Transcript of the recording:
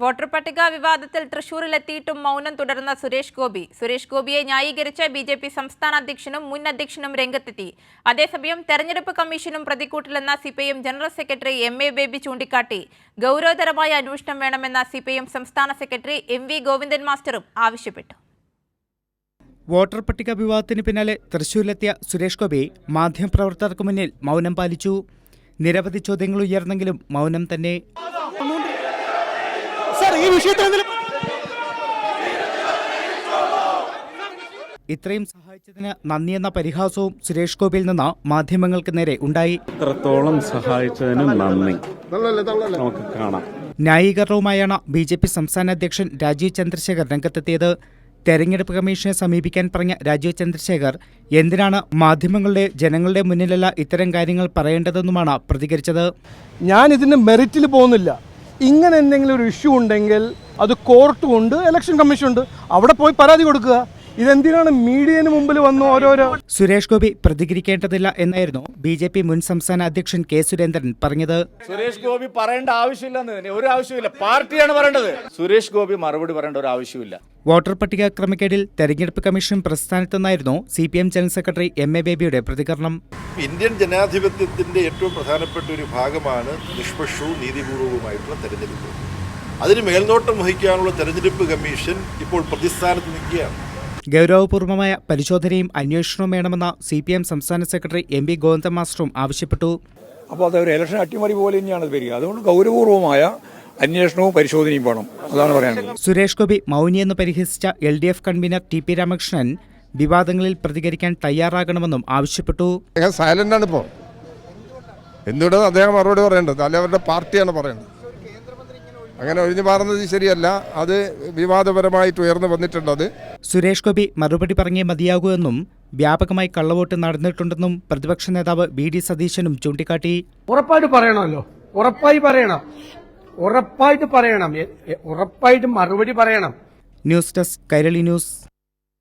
Voter പട്ടിക വിവാദത്തിൽ തൃശൂരിലെത്തിയിട്ടും മൗനം തുടർന്ന സുരേഷ് ഗോപി. സുരേഷ് ഗോപിയെ ന്യായീകരിച്ച് ബി ജെ പി സംസ്ഥാന അധ്യക്ഷനും മുൻ അധ്യക്ഷനും രംഗത്തെത്തി. അതേസമയം തെരഞ്ഞെടുപ്പ് കമ്മീഷനും പ്രതിക്കൂട്ടിലെന്ന CPIM general secretary M A Baby ചൂണ്ടിക്കാട്ടി. ഗൗരവതരമായ അന്വേഷണം വേണമെന്ന സിപിഐഎം സംസ്ഥാന സെക്രട്ടറി എം വി ഗോവിന്ദൻ മാസ്റ്ററും ആവശ്യപ്പെട്ടു. വോട്ടർ പട്ടിക വിവാദത്തിന് പിന്നാലെ തൃശൂരിലെത്തിയ സുരേഷ് ഗോപി മാധ്യമപ്രവർത്തകർക്ക് മുന്നിൽ മൗനം പാലിച്ചു. നിരവധി ചോദ്യങ്ങൾ ഉയർന്നെങ്കിലും മൗനം തന്നെ. ഈ വിഷയത്തിൽ എന്തെങ്കിലും ഇത്രയും സഹായിച്ചതിന് നന്ദിയെന്ന പരിഹാസവും സുരേഷ് ഗോപിയിൽ നിന്ന് മാധ്യമങ്ങൾക്ക് നേരെ ഉണ്ടായി. ഇത്രത്തോളം സഹായിച്ചതിന് നന്ദി. നമുക്ക് കാണാം. ന്യായീകരണവുമായാണ് ബി ജെ പി സംസ്ഥാന അധ്യക്ഷൻ രാജീവ് ചന്ദ്രശേഖർ രംഗത്തെത്തിയത്. തെരഞ്ഞെടുപ്പ് കമ്മീഷനെ സമീപിക്കാൻ പറഞ്ഞ രാജീവ് ചന്ദ്രശേഖർ എന്തിനാണ് മാധ്യമങ്ങളുടെ ജനങ്ങളുടെ മുന്നിലല്ല ഇത്തരം കാര്യങ്ങൾ പറയേണ്ടതെന്നുമാണ് പ്രതികരിച്ചത്? ഞാൻ ഇതിന് മെറിറ്റിൽ പോകുന്നില്ല. ഇങ്ങനെ എന്തെങ്കിലും ഒരു ഇഷ്യൂ ഉണ്ടെങ്കിൽ അത് കോർട്ടും ഉണ്ട് ഇലക്ഷൻ കമ്മീഷൻ ഉണ്ട് അവിടെ പോയി പരാതി കൊടുക്കുക. ഇതെന്തിനാണ് മീഡിയന് മുമ്പിൽ വന്നു ഓരോരോ? സുരേഷ് ഗോപി പ്രതികരിക്കേണ്ടതില്ല എന്നായിരുന്നു ബി ജെ പി മുൻ സംസ്ഥാന അധ്യക്ഷൻ കെ സുരേന്ദ്രൻ പറഞ്ഞത്. സുരേഷ് ഗോപി പറയേണ്ട ആവശ്യമില്ലെന്ന് ഒരു ആവശ്യമില്ല പാർട്ടിയാണ് പറയേണ്ടത്. സുരേഷ് ഗോപി മറുപടി പറയേണ്ട ഒരു ആവശ്യമില്ല വോട്ടർ പട്ടിക ക്രമക്കേടിൽ തെരഞ്ഞെടുപ്പ് commission പ്രസ്ഥാനത്തെന്നായിരുന്നു C P M general secretary M A ബേബിയുടെ പ്രതികരണം. ഇന്ത്യൻ ജനാധിപത്യത്തിന്റെ ഏറ്റവും പ്രധാനപ്പെട്ട ഒരു ഭാഗമാണ് നിഷ്പക്ഷവും നീതിപൂർവവുമായിട്ടുള്ള തെരഞ്ഞെടുപ്പ്. അതിന് മേൽനോട്ടം വഹിക്കാനുള്ള തെരഞ്ഞെടുപ്പ് കമ്മീഷൻ ഇപ്പോൾ പ്രതിസ്ഥാനത്ത് നിൽക്കുകയാണ്. ഗൗരവപൂർവമായ പരിശോധനയും അന്വേഷണവും വേണമെന്ന സി പി എം സംസ്ഥാന സെക്രട്ടറി എം പി ഗോവിന്ദ മാസ്റ്ററും ആവശ്യപ്പെട്ടു. അപ്പോൾ അത് ഒരു ഇലക്ഷൻ അട്ടിമറി പോലെ തന്നെയാണ് വരിക. അതുകൊണ്ട് ഗൗരവപൂർവമായ അന്വേഷണവും പരിശോധനയും വേണം അതാണ് പറയാനുള്ളത്. സുരേഷ് ഗോപി മൗനിയെന്ന് പരിഹസിച്ച L D F convener T P Ramakrishnan വിവാദങ്ങളിൽ പ്രതികരിക്കാൻ തയ്യാറാകണമെന്നും ആവശ്യപ്പെട്ടു. സൈലന്റ് ആണ് ഇപ്പോൾ എന്തുകൊണ്ടാണ് അദ്ദേഹം മറുപടി പറയേണ്ടത്? അല്ലെ അവരുടെ പാർട്ടിയാണ് പറയേണ്ടത്? അങ്ങനെ ഒഴിഞ്ഞു മാറുന്നത് ശരിയല്ല. അത് വിവാദപരമായിട്ട് ഉയർന്നു വന്നിട്ടുണ്ട് സുരേഷ് ഗോപി മറുപടി പറഞ്ഞേ മതിയാകൂ എന്നും വ്യാപകമായി കള്ളവോട്ട് നടന്നിട്ടുണ്ടെന്നും പ്രതിപക്ഷ നേതാവ് ബി ഡി സതീശനും ചൂണ്ടിക്കാട്ടി. ഉറപ്പായിട്ട് പറയണമല്ലോ. ഉറപ്പായി പറയണം. ഉറപ്പായിട്ട് പറയണം. ഉറപ്പായിട്ട് മറുപടി പറയണം. News desk Kairali news.